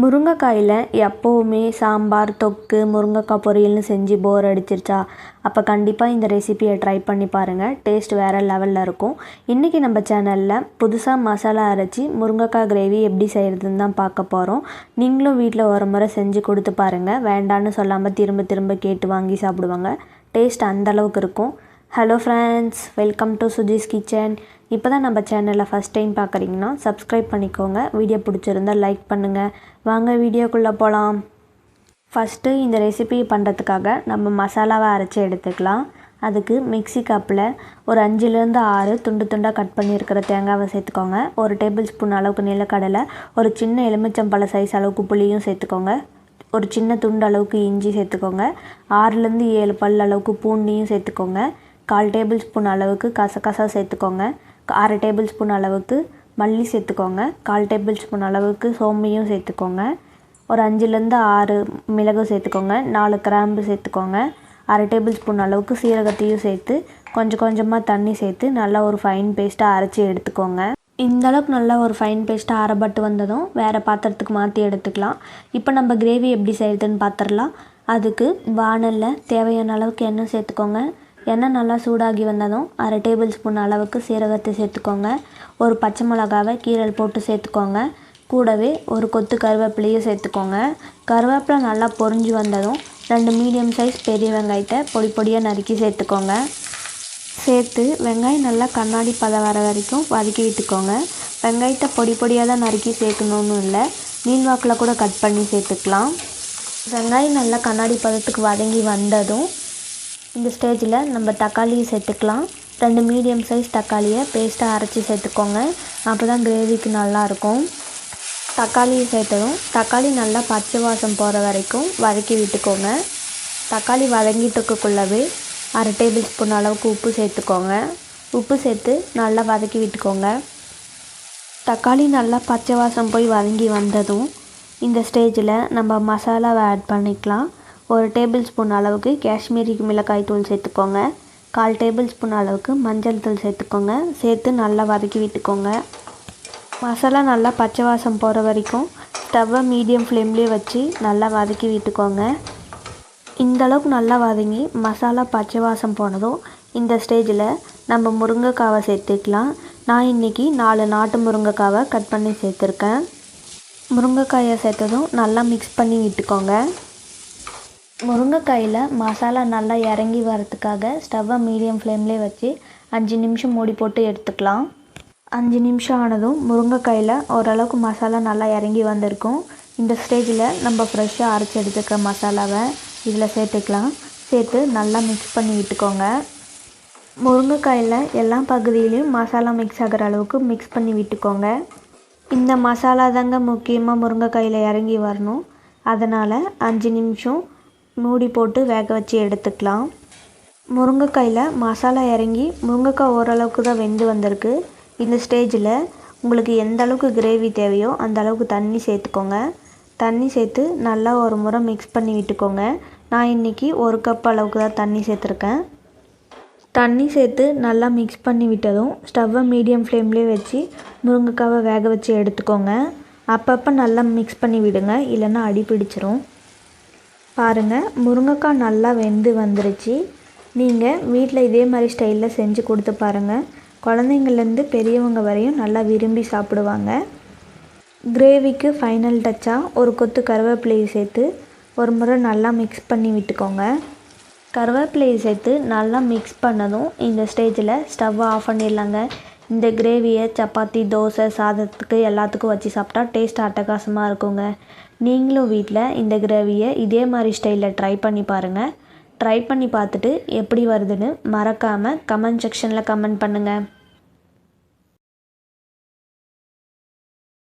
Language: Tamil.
முருங்கைக்காயில் எப்போவுமே சாம்பார் தொக்கு முருங்கைக்காய் பொரியல்னு செஞ்சு போர் அடிச்சிருச்சா? அப்போ கண்டிப்பாக இந்த ரெசிபியை ட்ரை பண்ணி பாருங்கள் டேஸ்ட் வேறு லெவலில் இருக்கும். இன்றைக்கி நம்ம சேனலில் புதுசாக மசாலா அரைச்சி முருங்கைக்காய் கிரேவி எப்படி செய்கிறதுன்னு தான் பார்க்க போகிறோம் நீங்களும் வீட்டில் ஒரு முறை செஞ்சு கொடுத்து பாருங்கள் வேண்டான்னு சொல்லாமல் திரும்ப திரும்ப கேட்டு வாங்கி சாப்பிடுவாங்க. டேஸ்ட் அந்தளவுக்கு இருக்கும். Hello friends welcome to Suji's kitchen இப்போ தான் நம்ம சேனலில் ஃபஸ்ட் டைம் பார்க்குறீங்கன்னா சப்ஸ்கிரைப் பண்ணிக்கோங்க. வீடியோ பிடிச்சிருந்தா லைக் பண்ணுங்கள் வாங்க வீடியோக்குள்ளே போகலாம் ஃபஸ்ட்டு இந்த ரெசிபி பண்ணுறதுக்காக நம்ம மசாலாவை அரைச்சி எடுத்துக்கலாம். அதுக்கு மிக்ஸி கப்பில் ஒரு அஞ்சுலேருந்து ஆறு துண்டு துண்டாக கட் பண்ணியிருக்கிற தேங்காவை சேர்த்துக்கோங்க. ஒரு டேபிள் ஸ்பூன் அளவுக்கு நிலக்கடலை ஒரு சின்ன எலுமிச்சம்பழ சைஸ் அளவுக்கு புளியும் சேர்த்துக்கோங்க. ஒரு சின்ன துண்டு அளவுக்கு இஞ்சி சேர்த்துக்கோங்க. ஆறுலேருந்து ஏழு பல் அளவுக்கு பூண்டையும் சேர்த்துக்கோங்க. கால் டேபிள் ஸ்பூன் அளவுக்கு கசகசா சேர்த்துக்கோங்க. அரை டேபிள் ஸ்பூன் அளவுக்கு மல்லி சேர்த்துக்கோங்க. கால் டேபிள் ஸ்பூன் அளவுக்கு சோம்பையும் சேர்த்துக்கோங்க. ஒரு அஞ்சுலேருந்து ஆறு மிளகு சேர்த்துக்கோங்க. நாலு கிராம்பு சேர்த்துக்கோங்க. அரை டேபிள் ஸ்பூன் அளவுக்கு சீரகத்தையும் சேர்த்து கொஞ்சம் கொஞ்சமாக தண்ணி சேர்த்து நல்லா ஒரு ஃபைன் பேஸ்ட்டாக அரைச்சி எடுத்துக்கோங்க. இந்த அளவுக்கு நல்லா ஒரு ஃபைன் பேஸ்ட்டாக அரைப்பட்டு வந்ததும் வேறு பாத்திரத்துக்கு மாற்றி எடுத்துக்கலாம். இப்போ நம்ம கிரேவி எப்படி செய்யுதுன்னு பார்த்துடலாம் அதுக்கு வானலில் தேவையான அளவுக்கு எண்ணெய் சேர்த்துக்கோங்க. எண்ணெய் நல்லா சூடாகி வந்ததும் அரை டேபிள் ஸ்பூன் அளவுக்கு சீரகத்தை சேர்த்துக்கோங்க. ஒரு பச்சை மிளகாவை கீரல் போட்டு சேர்த்துக்கோங்க. கூடவே ஒரு கொத்து கருவேப்பிலையும் சேர்த்துக்கோங்க. கருவேப்பிலை நல்லா பொறிஞ்சு வந்ததும் ரெண்டு மீடியம் சைஸ் பெரிய வெங்காயத்தை பொடி பொடியாக நறுக்கி சேர்த்துக்கோங்க. சேர்த்து வெங்காயம் நல்லா கண்ணாடி பதம் வர வரைக்கும் வதக்கி விட்டுக்கோங்க. வெங்காயத்தை பொடி பொடியாக தான் நறுக்கி சேர்க்கணுன்னு இல்லை. நீள்வாக்கில் கூட கட் பண்ணி சேர்த்துக்கலாம். வெங்காயம் நல்லா கண்ணாடி பதத்துக்கு வதங்கி வந்ததும் இந்த ஸ்டேஜில் நம்ம தக்காளியை சேர்த்துக்கலாம். ரெண்டு மீடியம் சைஸ் தக்காளியை பேஸ்ட்டாக அரைச்சி சேர்த்துக்கோங்க. அப்போ தான் கிரேவிக்கு நல்லாயிருக்கும் தக்காளியை சேர்த்ததும் தக்காளி நல்லா பச்சை வாசம் போகிற வரைக்கும் வதக்கி விட்டுக்கோங்க. தக்காளி வதங்கிட்டுக்குள்ளவே அரை டேபிள் ஸ்பூன் அளவுக்கு உப்பு சேர்த்துக்கோங்க. உப்பு சேர்த்து நல்லா வதக்கி விட்டுக்கோங்க. தக்காளி நல்லா பச்சை வாசம் போய் வதங்கி வந்ததும் இந்த ஸ்டேஜில் நம்ம மசாலாவை ஆட் பண்ணிக்கலாம். ஒரு டேபிள் ஸ்பூன் அளவுக்கு காஷ்மீரி மிளகாய் தூள் சேர்த்துக்கோங்க. கால் டேபிள் ஸ்பூன் அளவுக்கு மஞ்சள் தூள் சேர்த்துக்கோங்க. சேர்த்து நல்லா வதக்கி விட்டுக்கோங்க. மசாலா நல்லா பச்சை வாசம் போகிற வரைக்கும் ஸ்டவ்வை மீடியம் ஃப்ளேம்லேயே வச்சு நல்லா வதக்கி விட்டுக்கோங்க. இந்த அளவுக்கு நல்லா வதங்கி மசாலா பச்சை வாசம் போனதும் இந்த ஸ்டேஜில் நம்ம முருங்கைக்காவை சேர்த்துக்கலாம். நான் இன்றைக்கி நாலு நாட்டு முருங்கைக்காவை கட் பண்ணி சேர்த்துருக்கேன். முருங்கைக்காயை சேர்த்ததும் நல்லா மிக்ஸ் பண்ணி விட்டுக்கோங்க. முருங்கைக்காயில் மசாலா நல்லா இறங்கி வரத்துக்காக ஸ்டவ்வை மீடியம் ஃப்ளேம்லேயே வச்சு அஞ்சு நிமிஷம் மூடி போட்டு எடுத்துக்கலாம். அஞ்சு நிமிஷம் ஆனதும் முருங்கைக்காயில் ஓரளவுக்கு மசாலா நல்லா இறங்கி வந்திருக்கும். இந்த ஸ்டேஜில் நம்ம ஃப்ரெஷ்ஷாக அரைச்சி எடுத்துக்கிற மசாலாவை இதில் சேர்த்துக்கலாம். சேர்த்து நல்லா மிக்ஸ் பண்ணி விட்டுக்கோங்க. முருங்கைக்காயில் எல்லா பகுதியிலையும் மசாலா மிக்ஸ் ஆகிற அளவுக்கு மிக்ஸ் பண்ணி விட்டுக்கோங்க. இந்த மசாலா தாங்க முக்கியமாக முருங்கைக்காயில் இறங்கி வரணும். அதனால் அஞ்சு நிமிஷம் மூடி போட்டு வேக வச்சு எடுத்துக்கலாம். முருங்கைக்காயில் மசாலா இறங்கி முருங்கைக்காய் ஓரளவுக்கு தான் வெந்து வந்திருக்கு. இந்த ஸ்டேஜில் உங்களுக்கு எந்த அளவுக்கு கிரேவி தேவையோ அந்த அளவுக்கு தண்ணி சேர்த்துக்கோங்க. தண்ணி சேர்த்து நல்லா ஒரு முறை மிக்ஸ் பண்ணி விட்டுக்கோங்க. நான் இன்றைக்கி ஒரு கப் அளவுக்கு தான் தண்ணி சேர்த்துருக்கேன். தண்ணி சேர்த்து நல்லா மிக்ஸ் பண்ணி விட்டதும் ஸ்டவ்வை மீடியம் ஃப்ளேம்லேயே வச்சு முருங்கைக்காவை வேக வச்சு எடுத்துக்கோங்க. அப்பப்போ நல்லா மிக்ஸ் பண்ணி விடுங்க இல்லைன்னா அடி பிடிச்சிரும். பாருங்கள் முருங்கைக்காய் நல்லா வெந்து வந்துருச்சு. நீங்கள் வீட்டில் இதே மாதிரி ஸ்டைலில் செஞ்சு கொடுத்து பாருங்கள் குழந்தைங்கள்லேருந்து பெரியவங்க வரையும் நல்லா விரும்பி சாப்பிடுவாங்க. கிரேவிக்கு ஃபைனல் டச்சாக ஒரு கொத்து கருவேப்பிலையை சேர்த்து ஒரு முறை நல்லா மிக்ஸ் பண்ணி விட்டுக்கோங்க. கருவேப்பிலையை சேர்த்து நல்லா மிக்ஸ் பண்ணதும் இந்த ஸ்டேஜில் ஸ்டவ்வை ஆஃப் பண்ணிடலாங்க. இந்த கிரேவியை சப்பாத்தி தோசை சாதத்துக்கு எல்லாத்துக்கும் வச்சு சாப்பிட்டா டேஸ்ட் அட்டகாசமாக இருக்குங்க. நீங்களும் வீட்டில் இந்த கிரேவியை இதே மாதிரி ஸ்டைலில் ட்ரை பண்ணி பாருங்கள் ட்ரை பண்ணி பார்த்துட்டு எப்படி வருதுன்னு மறக்காமல் கமெண்ட் செக்ஷனில் கமெண்ட் பண்ணுங்கள்